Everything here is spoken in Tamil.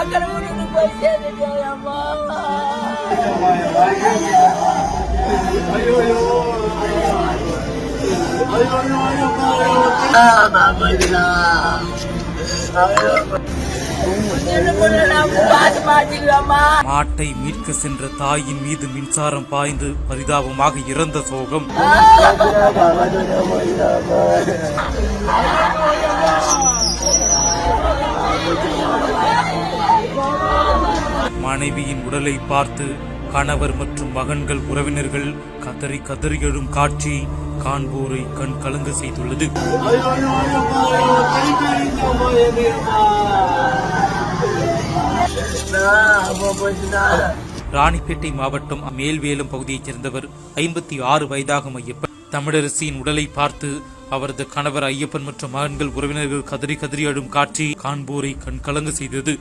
மக்கள் வீட்டுக்கு போய் சேர்ந்துட்டேன் அம்மா மாட்டை மீட்க சென்ற தாயின் மீது மின்சாரம் பாய்ந்து பரிதாபமாக இறந்த சோகம். மனைவியின் உடலை பார்த்து கணவர் மற்றும் மகன்கள் உறவினர்கள் கதறி கதறி எழும் காட்சி காண்போரை கண் கலங்க செய்துள்ளது. ராணிப்பேட்டை மாவட்டம் மேல்வேலம் பகுதியைச் சேர்ந்தவர் ஐம்பத்தி ஆறு வயதாகும் ஐயப்பன் தமிழரசியின் உடலை பார்த்து அவரது கணவர் ஐயப்பன் மற்றும் மகன்கள் உறவினர்கள் கதறி கதறி அழும் காட்சி காண்போரை கண் கலங்க செய்தது.